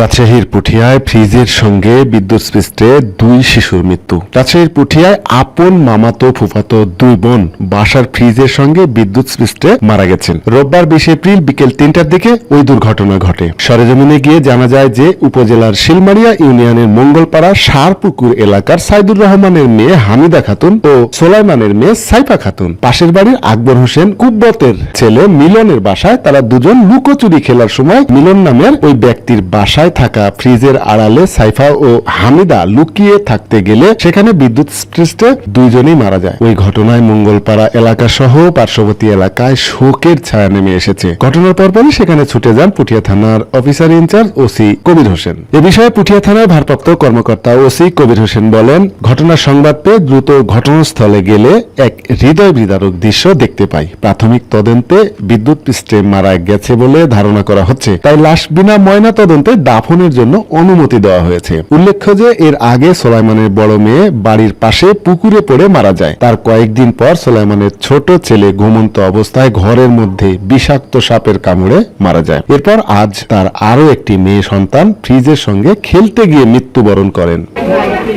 রাজশাহীর পুঠিয়ায় ফ্রিজের সঙ্গে বিদ্যুৎ স্পৃষ্টে দুই শিশুর মৃত্যু। রাজশাহীর পুঠিয়ায় আপন মামাতো ফুফাতো দুই বোন বাসার ফ্রিজের সঙ্গে বিদ্যুৎ স্পৃষ্টে মারা গেছেন। রোববার বিশ এপ্রিল বিকেল তিনটার দিকে ওই দুর্ঘটনা ঘটে। সরেজমিনে গিয়ে জানা যায় যে উপজেলার শিলমারিয়া ইউনিয়নের মঙ্গলপাড়া সারপুকুর এলাকার সাইদুর রহমানের মেয়ে হামিদা খাতুন ও সোলাইমানের মেয়ে সাইফা খাতুন। পাশের বাড়ির আকবর হোসেন কুব্বতের ছেলে মিলনের বাসায় তারা দুজন লুকোচুরি খেলার সময় মিলন নামের ওই ব্যক্তির বাসায় থাকা ফ্রিজের আড়ালে সাইফা ও হামিদা লুকিয়ে থাকতে গেলে সেখানে বিদ্যুৎ স্পৃষ্টে দুইজনেই মারা যায়। ওই ঘটনায় মঙ্গলপাড়া এলাকা সহ পার্শ্ববর্তী এলাকায় শোকের ছায়া নেমে এসেছে। ঘটনার পরপরই সেখানে ছুটে যান পুঠিয়া থানার officer in charge OC Kabir Hossain. এ বিষয়ে পুঠিয়া থানার ভারপ্রাপ্ত কর্মকর্তা ওসি কবির হোসেন বলেন, ঘটনার সংবাদ পেয়ে দ্রুত ঘটনাস্থলে গেলে এক হৃদয় বিদারক দৃশ্য দেখতে পাই। প্রাথমিক তদন্তে বিদ্যুৎ পৃষ্ঠে মারা গেছে বলে ধারণা করা হচ্ছে। তাই লাশ বিনা ময়না তদন্তে দাফনের জন্য অনুমতি দেওয়া হয়েছে। উল্লেখ্য যে, এর আগে সোলাইমানের বড় মেয়ে বাড়ির পাশে পুকুরে পড়ে মারা যায়। তার কয়েকদিন পর সোলাইমানের ছোট ছেলে ঘুমন্ত অবস্থায় ঘরের মধ্যে বিষাক্ত সাপের কামড়ে মারা যায়। এরপর আজ তার আরও একটি মেয়ে সন্তান ফ্রিজের সঙ্গে খেলতে গিয়ে মৃত্যুবরণ করেন।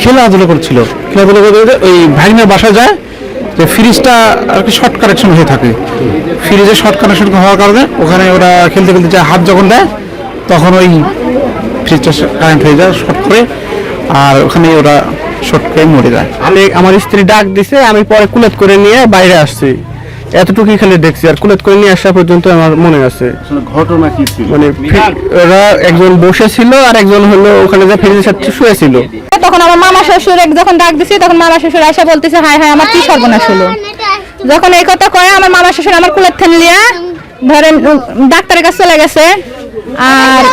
খেলাধুলা করছিল। খেলাধুলা করতে ওই ভাগিনার বাসা যায়, যে ফ্রিজটা আর কি শর্ট কানেকশন হয়ে থাকে। ফ্রিজে শর্ট কানেকশন হওয়ার কারণে ওখানে ওরা খেলতে খেলতে যায়, হাত যখন দেয়, তখন ওই ফ্রিজটা কারেন্ট হয়ে যায় শর্ট করে আর ওখানে ওরা শর্ট করে মরে যায়। আমি আমার স্ত্রী ডাক দিছে আমি পরে কুলেত করে নিয়ে বাইরে আসছি। এতটুকুই খালি দেখছি আর কুলেত করে নিয়ে আসা পর্যন্ত আমার মনে আছে। ঘটনা কি ছিল? মানে ওরা একজন বসে ছিল আর একজন হলো ওখানে যে ফ্রিজের সাথে শুয়েছিল তখন আমার মামা শ্বশুর যখন ডাক দিছি তখন মামা শ্বশুর এসে বলতেছে হায় হায় আমার কি সর্বনাশ হলো? যখন এই কথা কয় আমার মামা শ্বশুর আমার কুলের থেন লিয়া ধরেন ডাক্তারের কাছে চলে গেছে। আর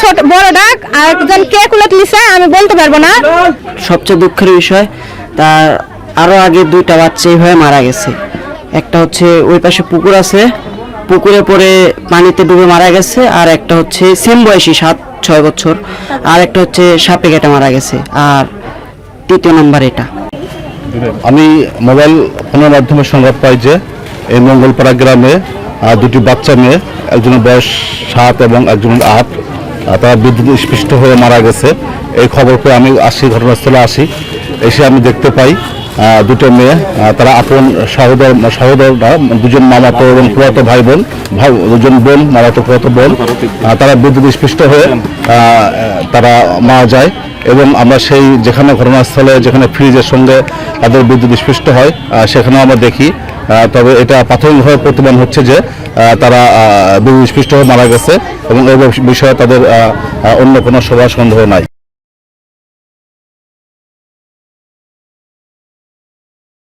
ছোট বড় ডাক আর একজন কে কুলেত লিছে আমি বলতে পারব না। সবচেয়ে দুঃখের বিষয় তার আরও আগে দুইটা বাচ্চা এইভাবে মারা গেছে। একটা হচ্ছে ওই পাশে পুকুর আছে পুকুরে পড়ে পানিতে ডুবে মারা গেছে আর একটা হচ্ছে সেম বয়সী সাত ছয় বছর আর একটা হচ্ছে সাপে কেটে মারা গেছে আর তৃতীয় নাম্বার এটা। আমি মোবাইল ফোনের মাধ্যমে সংবাদ পাই যে এই মঙ্গলপাড়া গ্রামে দুটি বাচ্চা মেয়ে একজনের বয়স সাত এবং একজনের আট। তারা বিদ্যুৎ স্পৃষ্ট হয়ে মারা গেছে। এই খবর পেয়ে আমি আসি, ঘটনাস্থলে আসি। এসে আমি দেখতে পাই দুটো মেয়ে তারা আপন সহোদর, সহোদররা, দুজন মামাতো এবং পুরাতো ভাই বোন ভাই, দুজন বোন, মামাতো, পুরাতো বোন। তারা বিদ্যুৎ স্পৃষ্ট হয়ে তারা মারা যায় এবং আমরা সেই যেখানে ঘটনাস্থলে, যেখানে ফ্রিজের সঙ্গে তাদের বিদ্যুৎ স্পৃষ্ট হয় সেখানেও আমরা দেখি। তবে এটা প্রাথমিকভাবে প্রতিমান হচ্ছে যে তারা বিদ্যুৎ স্পৃষ্ট হয়ে মারা গেছে এবং এই বিষয়ে তাদের অন্য কোনো সভা সন্দেহ নাই।